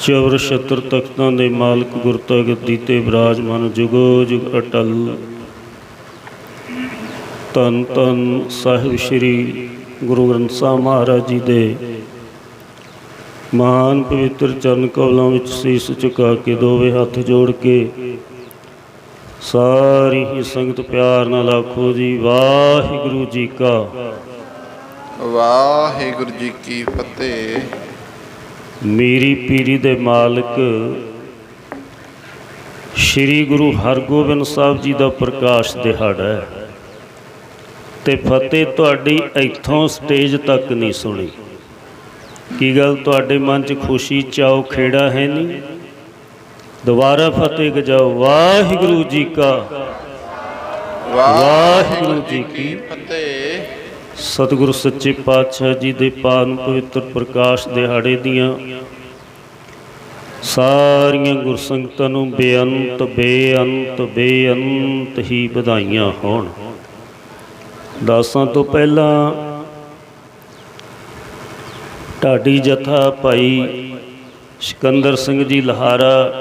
ਚਵਰ ਛਤਰ ਤਖਤਾਂ ਦੇ ਮਾਲਕ ਗੁਰਤਾ ਗੱਦੀ ਤੇ ਵਿਰਾਜਮਾਨ ਜੁਗੋ ਜੁਗ ਅਟਲ। ਤਨ ਤਨ ਸਾਹਿਬ ਸ੍ਰੀ ਗੁਰੂ ਗ੍ਰੰਥ ਸਾਹਿਬ ਮਹਾਰਾਜ ਜੀ ਦੇ ਮਹਾਨ ਪਵਿੱਤਰ ਚਰਨ ਕਮਲਾਂ ਵਿੱਚ ਸੀਸ ਝੁਕਾ ਕੇ ਦੋਵੇਂ ਹੱਥ ਜੋੜ ਕੇ ਸਾਰੀ ਹੀ ਸੰਗਤ ਪਿਆਰ ਨਾਲ ਆਖੋ ਜੀ, ਵਾਹਿਗੁਰੂ ਜੀ ਕਾ ਵਾਹਿਗੁਰੂ ਜੀ ਕੀ ਫਤਿਹ। ਮੇਰੀ ਪੀਰੀ ਦੇ ਮਾਲਕ ਸ੍ਰੀ ਗੁਰੂ ਹਰਗੋਬਿੰਦ ਸਾਹਿਬ ਜੀ ਦਾ ਪ੍ਰਕਾਸ਼ ਦਿਹਾੜਾ ਹੈ ਤੇ ਫਤਿਹ ਤੁਹਾਡੀ ਇੱਥੋਂ ਸਟੇਜ ਤੱਕ ਨਹੀਂ ਸੁਣੀ। ਕੀ ਗੱਲ ਤੁਹਾਡੇ ਮਨ 'ਚ ਖੁਸ਼ੀ ਚਾਓ ਖੇੜਾ ਹੈ ਨਹੀਂ? ਦੁਬਾਰਾ ਫਤਿਹ ਗਜਾਓ। ਵਾਹਿਗੁਰੂ ਜੀ ਕਾ ਵਾਹਿਗੁਰੂ ਜੀ ਕੀ ਫਤਿਹ। ਸਤਿਗੁਰੂ ਸੱਚੇ ਪਾਤਸ਼ਾਹ ਜੀ ਦੇ ਪਾਵਨ ਪਵਿੱਤਰ ਪ੍ਰਕਾਸ਼ ਦਿਹਾੜੇ ਦੀਆਂ ਸਾਰੀਆਂ ਗੁਰਸੰਗਤਾਂ ਨੂੰ ਬੇਅੰਤ ਬੇਅੰਤ ਬੇਅੰਤ ਹੀ ਵਧਾਈਆਂ ਹੋਣ। ਦਾਸਾਂ ਤੋਂ ਪਹਿਲਾਂ ਢਾਡੀ ਜਥਾ ਭਾਈ ਸਿਕੰਦਰ ਸਿੰਘ ਜੀ ਲਹਾਰਾ